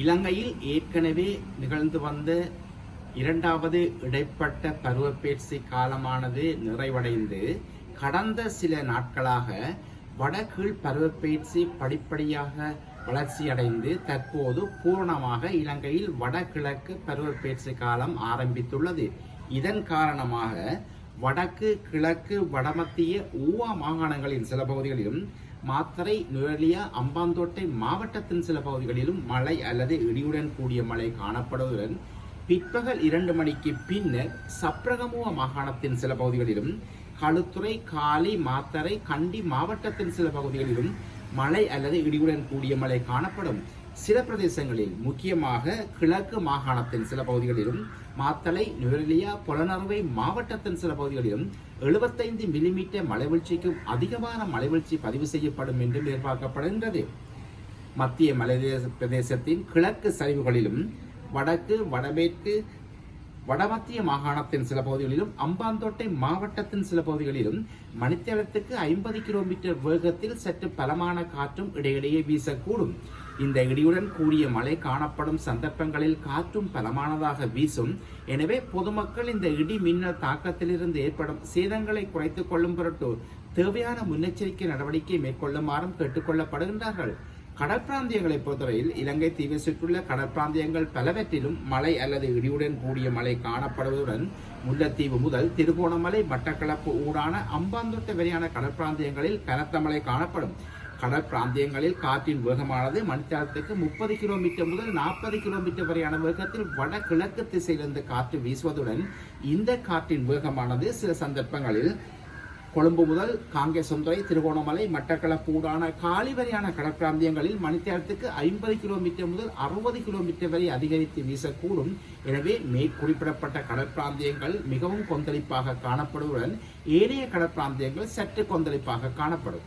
இலங்கையில் ஏற்கனவே நிகழ்ந்து வந்த இரண்டாவது இடைப்பட்ட பருவப்பெயர்ச்சி காலமானது நிறைவடைந்து கடந்த சில நாட்களாக வடகீழ் பருவப்பெயர்ச்சி படிப்படியாக வளர்ச்சியடைந்து தற்போது பூரணமாக இலங்கையில் வடகிழக்கு பருவப்பெயர்ச்சி காலம் ஆரம்பித்துள்ளது. இதன் காரணமாக வடக்கு கிழக்கு வடமத்திய ஊவா மாகாணங்களின் சில பகுதிகளிலும் மாத்தரை நுழலியா அம்பாந்தோட்டை மாவட்டத்தின் சில பகுதிகளிலும் மழை அல்லது இடியுடன் கூடிய மழை காணப்படுவதுடன் பிற்பகல் இரண்டு மணிக்கு பின்னர் சப்ரகமுவ மாகாணத்தின் சில பகுதிகளிலும் களுத்துறை காலி மாத்தரை கண்டி மாவட்டத்தின் சில பகுதிகளிலும் மழை அல்லது இடியுடன் கூடிய மழை காணப்படும். சில பிரதேசங்களில் முக்கியமாக கிழக்கு மாகாணத்தின் சில பகுதிகளிலும் மாத்தளை நுவரெலியா புலனறுவை மாவட்டத்தின் சில பகுதிகளிலும் எழுபத்தைந்து மில்லிமீட்டர் மலைவீழ்ச்சிக்கும் அதிகமான மலைவீழ்ச்சி பதிவு செய்யப்படும் என்றும் எதிர்பார்க்கப்படுகின்றது. மத்திய மலை பிரதேசத்தின் கிழக்கு சரிவுகளிலும் வடக்கு வடமேற்கு வடமத்திய மாகாணத்தின் சில பகுதிகளிலும் அம்பாந்தோட்டை மாவட்டத்தின் சில பகுதிகளிலும் மணித்தேலத்துக்கு ஐம்பது கிலோமீட்டர் வேகத்தில் சற்று பலமான காற்றும் இடையிடையே வீசக்கூடும். இந்த இடியுடன் கூடிய மழை காணப்படும் சந்தர்ப்பங்களில் காற்றும் பலமானதாக வீசும். எனவே பொதுமக்கள் இந்த இடி மின்னல் தாக்கத்திலிருந்து ஏற்படும் சேதங்களை குறைத்துக் கொள்ளும் பொருட்டு தேவையான முன்னெச்சரிக்கை நடவடிக்கை மேற்கொள்ளுமாறும் கேட்டுக்கொள்ளப்படுகின்றார்கள். கடற்பிராந்தியங்களை பொறுத்தவரையில் இலங்கை தீவை சுற்றியுள்ள கடற்பிராந்தியங்கள் பலவற்றிலும் மழை அல்லது இடியுடன் கூடிய மழை காணப்படுவதுடன் முல்லைத்தீவு முதல் திருகோணமலை மட்டக்களப்பு ஊடான அம்பாந்தோட்டை வரையான கடற்பிராந்தியங்களில் கனத்த மழை காணப்படும். கடல் பிராந்தியங்களில் காற்றின் வேகமானது மணித்தாரத்துக்கு முப்பது கிலோமீட்டர் முதல் நாற்பது கிலோமீட்டர் வரையான வேகத்தில் வடகிழக்கு திசையிலிருந்து காற்று வீசுவதுடன் இந்த காற்றின் வேகமானது சில சந்தர்ப்பங்களில் கொழும்பு முதல் காங்கேசந்துறை திருகோணமலை மட்டக்களப்பு ஊடான காலி வரையான கடற்பிராந்தியங்களில் மணித்தேரத்துக்கு ஐம்பது கிலோமீட்டர் முதல் அறுபது கிலோமீட்டர் வரை அதிகரித்து வீசக்கூடும். எனவே மேற்குறிப்பிடப்பட்ட கடற்பிராந்தியங்கள் மிகவும் கொந்தளிப்பாக காணப்படுவதுடன் ஏனைய கடற்பிராந்தியங்கள் சற்று கொந்தளிப்பாக காணப்படும்.